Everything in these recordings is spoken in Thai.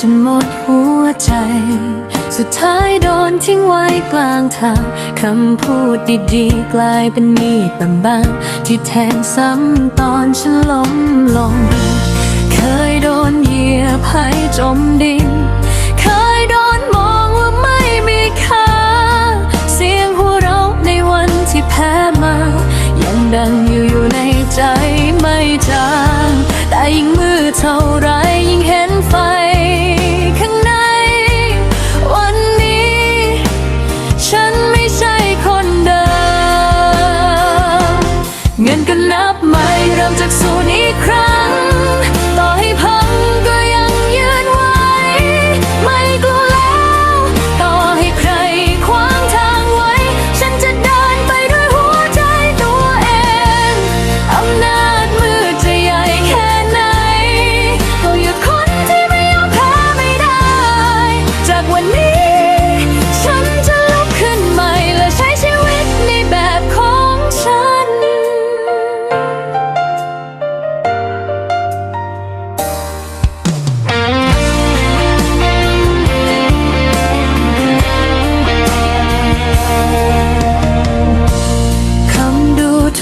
จนหมดหัวใจ สุดท้ายโดนทิ้งไว้กลางทาง คำพูดดีๆ กลายเป็นมีดบางๆที่แทงซ้ำตอนฉันล้มลง เคยโดนเหยียบให้จมดิน เคยโดนมองว่าไม่มีค่า เสียงหัวเราะในวันที่แพ้มา ยังดังอยู่ ริ่มจากศูนย์อีกครั้ง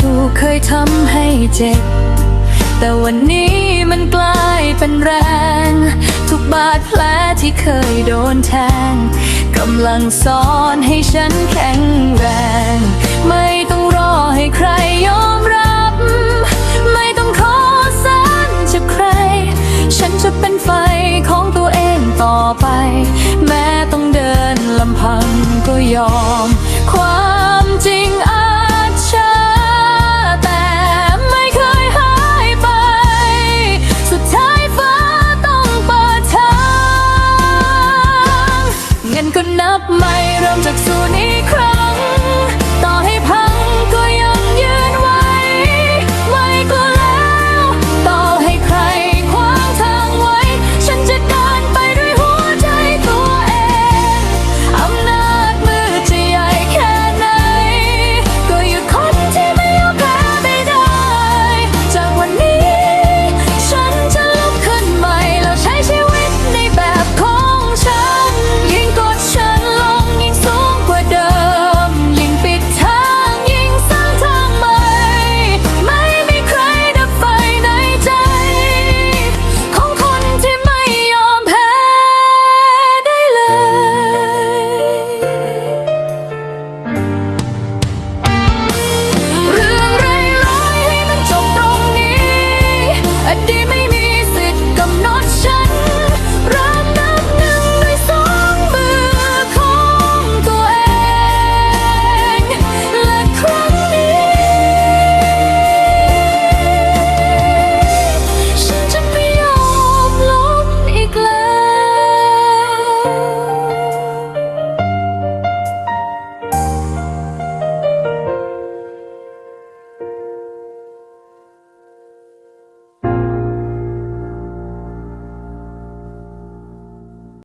ถูกเคยทำให้เจ็บ แต่วันนี้มันกลายเป็นแรง ทุกบาดแผลที่เคยโดนแทง กำลังสอนให้ฉันแข็งแรง ไม่ I did